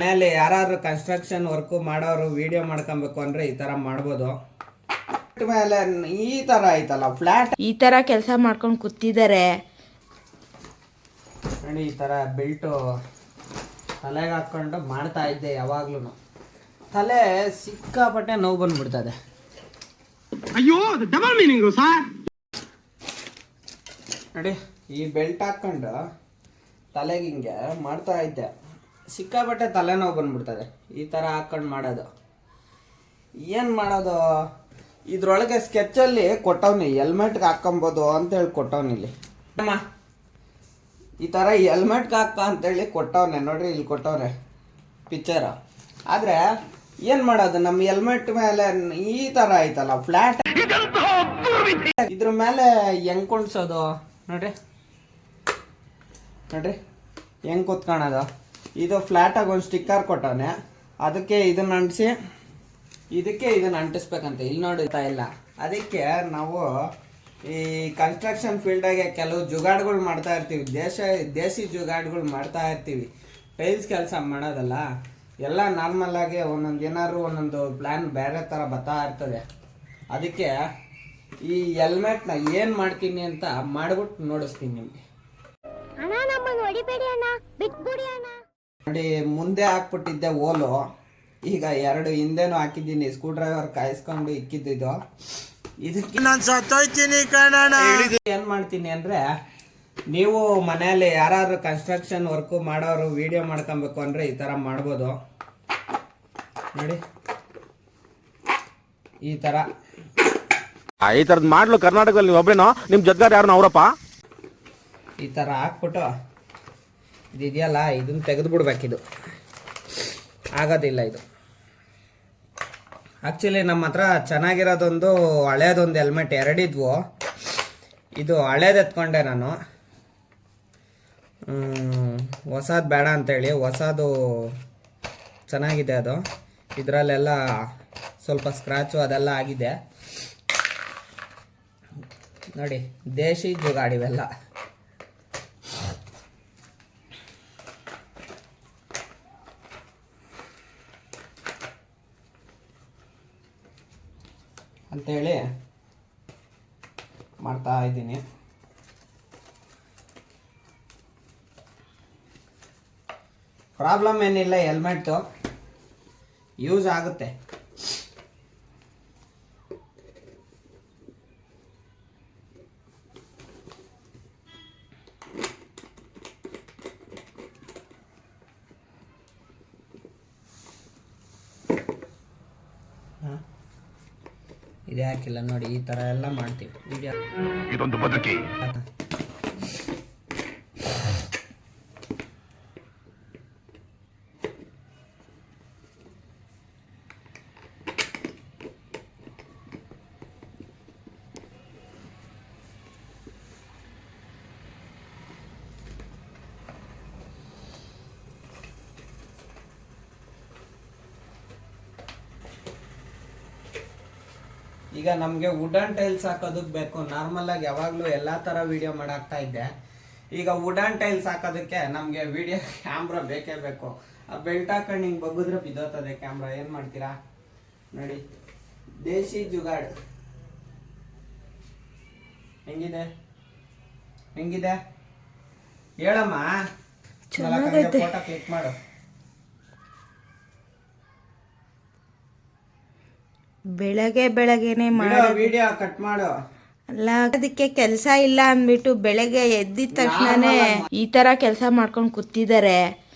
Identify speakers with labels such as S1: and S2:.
S1: ಮನೆಯಲ್ಲಿ ಯಾರು construction work ಮಾಡೋರು ವಿಡಿಯೋ ಮಾಡ್ಕೊಬೇಕು ಅಂದ್ರೆ ಈ ತರ ಮಾಡ್ಬೋದು. ಮೇಲೆ ಈ ತರ ಆಯ್ತಲ್ಲ ಫ್ಲಾಟ್
S2: ಈ ಥರ ಕೆಲಸ ಮಾಡ್ಕೊಂಡು ಕೂತಿದ್ದಾರೆ.
S1: ನೋಡಿ ಈ ತರ ಬೆಲ್ಟು ತಲೆಗೆ ಹಾಕೊಂಡು ಮಾಡ್ತಾ ಇದ್ದೆ ಯಾವಾಗ್ಲೂ ತಲೆ ಸಿಕ್ಕಾಪಟ್ಟೆ ನೋವು ಬಂದ್ಬಿಡ್ತದೆ. ಅಯ್ಯೋ ನೋಡಿ ಈ ಬೆಲ್ಟ್ ಹಾಕೊಂಡು ತಲೆಗೆ ಹಿಂಗೆ ಮಾಡ್ತಾ ಇದ್ದೆ. ಸಿಕ್ಕಾಪಟ್ಟೆ ತಲೆನೋವು ಬಂದ್ಬಿಡ್ತದೆ. ಈ ಥರ ಹಾಕೊಂಡು ಮಾಡೋದು. ಏನು ಮಾಡೋದು? ಇದ್ರೊಳಗೆ ಸ್ಕೆಚ್ಚಲ್ಲಿ ಕೊಟ್ಟವ್ನಿ ಹೆಲ್ಮೆಟ್ಗೆ ಹಾಕ್ಕೊಬೋದು ಅಂತೇಳಿ ಕೊಟ್ಟವ್ನಿ ಇಲ್ಲಿ. ಅಮ್ಮ, ಈ ಥರ ಹೆಲ್ಮೆಟ್ಗೆ ಹಾಕ ಅಂತೇಳಿ ಕೊಟ್ಟವ್ನೆ. ನೋಡ್ರಿ, ಇಲ್ಲಿ ಕೊಟ್ಟವ್ರೆ ಪಿಕ್ಚರ ಆದರೆ ಏನು ಮಾಡೋದು? ನಮ್ಮ ಹೆಲ್ಮೆಟ್ ಮೇಲೆ ಈ ಥರ ಐತಲ್ಲ ಫ್ಲ್ಯಾಟ್ ಇದ್ರ ಮೇಲೆ ಹೆಂಗ್ ಕುಣ್ಸೋದು? ನೋಡ್ರಿ. ನೋಡ್ರಿ, ಹೆಂಗ್ ಕುತ್ಕೊಳೋದು ಇದು ಫ್ಲ್ಯಾಟಾಗಿ ಒಂದು ಸ್ಟಿಕ್ಕರ್ ಕೊಟ್ಟವನೆ. ಅದಕ್ಕೆ ಇದನ್ನ ಅಂಟಿಸಿ, ಇದಕ್ಕೆ ಇದನ್ನ ಅಂಟಿಸ್ಬೇಕಂತೆ. ಇಲ್ಲಿ ನೋಡುತ್ತಾ ಇಲ್ಲ. ಅದಕ್ಕೆ ನಾವು ಈ ಕನ್ಸ್ಟ್ರಕ್ಷನ್ ಫೀಲ್ಡಾಗೆ ಕೆಲವು ಜುಗಾಡ್ಗಳು ಮಾಡ್ತಾ ಇರ್ತೀವಿ. ದೇಶ ದೇಶಿ ಜುಗಾಡ್ಗಳು ಮಾಡ್ತಾ ಇರ್ತೀವಿ. ಟೈಲ್ಸ್ ಕೆಲಸ ಮಾಡೋದಲ್ಲ, ಎಲ್ಲ ನಾರ್ಮಲ್ ಆಗಿ ಒಂದೊಂದು ಏನಾದ್ರು ಒಂದೊಂದು ಪ್ಲ್ಯಾನ್ ಬೇರೆ ಥರ ಬರ್ತಾ ಇರ್ತದೆ. ಅದಕ್ಕೆ ಈ ಹೆಲ್ಮೆಟ್ನ ಏನು ಮಾಡ್ತೀನಿ ಅಂತ ಮಾಡ್ಬಿಟ್ಟು ನೋಡಿಸ್ತೀನಿ ನಿಮಗೆ. ನೋಡಿ ಮುಂದೆ ಹಾಕ್ಬಿಟ್ಟಿದ್ದೆ ಓಲು ಈಗ ಎರಡು ಹಿಂದೆನೂ ಹಾಕಿದ್ದೀನಿ. ಸ್ಕ್ರೂ ಡ್ರೈವರ್ ಕಾಯಿಸ್ಕೊಂಡು ಇಕ್ಕಿದ್ದಿದ್ದು ಇದಕ್ಕೆ ಏನ್ ಮಾಡ್ತೀನಿ ಅಂದ್ರೆ ನೀವು ಮನೆಯಲ್ಲಿ ಯಾರಾದ್ರು ಕನ್ಸ್ಟ್ರಕ್ಷನ್ ವರ್ಕು ಮಾಡೋರು ವಿಡಿಯೋ ಮಾಡ್ಕೊಬೇಕು ಅಂದ್ರೆ ಈ ತರ ಮಾಡ್ಬೋದು. ನೋಡಿ. ಈ ತರ.
S3: ಆ, ಈ ಥರದ್ದು ಮಾಡ್ಲು ಕರ್ನಾಟಕದಲ್ಲಿ ನೀವು ನಿಮ್ಮ ನಿಮ್ ಜೊತೆಗಾರ ಯಾರು ಅವರಪ್ಪ?
S1: ಈ ಥರ ಹಾಕ್ಬಿಟ್ಟು ಇದೆಯಲ್ಲ ಇದನ್ನು ತೆಗೆದು ಬಿಡ್ಬೇಕಿದು ಆಗೋದಿಲ್ಲ ಇದು. ಆ್ಯಕ್ಚುಲಿ ನಮ್ಮ ಹತ್ರ ಚೆನ್ನಾಗಿರೋದೊಂದು ಹಳೇದೊಂದು ಹೆಲ್ಮೆಟ್ ಎರಡಿದ್ವು. ಇದು ಹಳೇದು ಎತ್ಕೊಂಡೆ ನಾನು. ಹೊಸದು ಬೇಡ ಅಂತೇಳಿ, ಹೊಸದು ಚೆನ್ನಾಗಿದೆ ಅದು. ಇದರಲ್ಲೆಲ್ಲ ಸ್ವಲ್ಪ ಸ್ಕ್ರಾಚು ಅದೆಲ್ಲ ಆಗಿದೆ. ನೋಡಿ, ದೇಶಿ ಜುಗಾಡಿವೆಲ್ಲ ಅಂತೇಳಿ ಮಾಡ್ತಾ ಇದ್ದೀನಿ. ಪ್ರಾಬ್ಲಮ್ ಏನಿಲ್ಲ ಹೆಲ್ಮೆಟ್ಟು ಯೂಸ್ ಆಗುತ್ತೆ. ಇದೇ ಹಾಕಿಲ್ಲ ನೋಡಿ ಈ ತರ ಎಲ್ಲ ಮಾಡ್ತೀವಿ.
S4: ಇದೊಂದು ಬದುಕಿ.
S1: ಈಗ ನಮಗೆ ವುಡನ್ ಟೈಲ್ಸ್ ಹಾಕೋದಕ್ಕೆ ಬೇಕು. ನಾರ್ಮಲ್ ಆಗಿ ಯಾವಾಗಲೂ ಎಲ್ಲ ಥರ ವಿಡಿಯೋ ಮಾಡಾಕ್ತಾ ಇದ್ದೆ. ಈಗ ವುಡನ್ ಟೈಲ್ಸ್ ಹಾಕೋದಕ್ಕೆ ನಮಗೆ ವಿಡಿಯೋ ಕ್ಯಾಮ್ರಾ ಬೇಕೇ ಬೇಕು. ಆ ಬೆಲ್ಟ್ ಹಾಕೊಂಡು ಹಿಂಗೆ ಬಗ್ಗಿದ್ರೆ ಬಿದ್ದೋತದೆ ಕ್ಯಾಮ್ರಾ ಏನು ಮಾಡ್ತೀರಾ? ನೋಡಿ. ದೇಶಿ ಜುಗಾಡ್. ಹೆಂಗಿದೆ? ಹೆಂಗಿದೆ? ಹೇಳಮ್ಮ. ಫೋಟೋ ಕ್ಲಿಕ್ ಮಾಡು.
S2: ಬೆಳಗ್ಗೆ ಬೆಳಗ್ಗೆನೆ ಮಾಡಿ
S1: ವಿಡಿಯೋ ಕಟ್ ಮಾಡು.
S2: ಅಲ್ಲ ಅದಕ್ಕೆ ಕೆಲಸ ಇಲ್ಲ ಅಂದ್ಬಿಟ್ಟು ಬೆಳಗ್ಗೆ ಎದ್ದಿದ ತಕ್ಷಣನೇ ಈ ತರ ಕೆಲಸ ಮಾಡ್ಕೊಂಡು ಕೂತಿದ್ದಾರೆ.